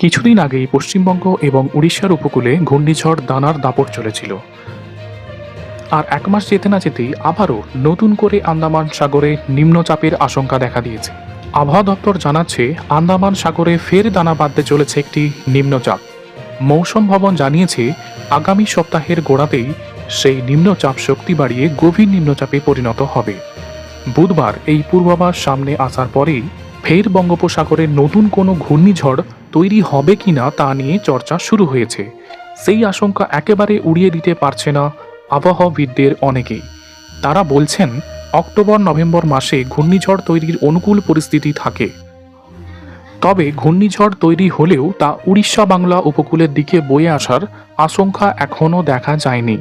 কিছুদিন আগেই পশ্চিমবঙ্গ এবং উড়িষ্যার উপকূলে ঘূর্ণিঝড় দানার দাপট চলেছিল। আর এক মাস যেতে না যেতেই আবারও নতুন করে আন্দামান সাগরে নিম্নচাপের আশঙ্কা দেখা দিয়েছে। আবহাওয়া দপ্তর জানাচ্ছে, আন্দামান সাগরে ফের দানা বাঁধতে চলেছে একটি নিম্নচাপ। মৌসুম ভবন জানিয়েছে, আগামী সপ্তাহের গোড়াতেই সেই নিম্নচাপ শক্তি বাড়িয়ে গভীর নিম্নচাপে পরিণত হবে। বুধবার এই পূর্বাভাস সামনে আসার পরেই ফের বঙ্গোপসাগরে নতুন কোনো ঘূর্ণিঝড় তৈরি হবে কিনা তা নিয়ে চর্চা শুরু হয়েছে। সেই আশঙ্কা একেবারে উড়িয়ে দিতে পারছে না আবহাওয়াবিদদের অনেকেই। তারা বলছেন, অক্টোবর, নভেম্বর মাসে ঘূর্ণিঝড় তৈরির অনুকূল পরিস্থিতি থাকে। তবে ঘূর্ণিঝড় তৈরি হলেও তা উড়িষ্যা, বাংলা উপকূলের দিকে বয়ে আসার আশঙ্কা এখনও দেখা যায়নি।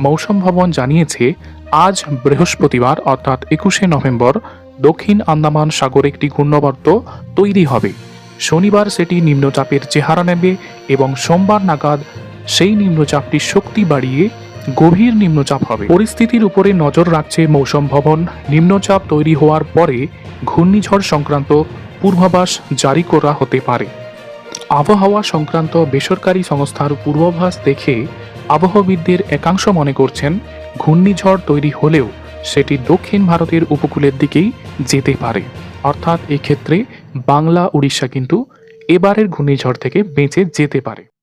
মৌসুম ভবন জানিয়েছে, আজ বৃহস্পতিবার অর্থাৎ একুশে নভেম্বর দক্ষিণ আন্দামান সাগরে একটি ঘূর্ণবর্ত তৈরি হবে। শনিবার সেটি নিম্নচাপের চেহারা নেবে এবং সোমবার নাগাদ সেই নিম্নচাপটি শক্তি বাড়িয়ে গভীর নিম্নচাপ হবে। পরিস্থিতির উপরে নজর রাখছে মৌসুম ভবন। নিম্নচাপ তৈরি হওয়ার পরে ঘূর্ণিঝড় সংক্রান্ত পূর্বাভাস জারি করা হতে পারে। আবহাওয়া সংক্রান্ত বেসরকারি সংস্থার পূর্বাভাস দেখে আবহাওয়াবিদদের একাংশ মনে করছেন, ঘূর্ণিঝড় তৈরি হলেও সেটি দক্ষিণ ভারতের উপকূলের দিকেই যেতে পারে। অর্থাৎ এক্ষেত্রে বাংলা উড়িষ্যা কিন্তু এবারের ঘূর্ণিঝড় থেকে বেঁচে যেতে পারে।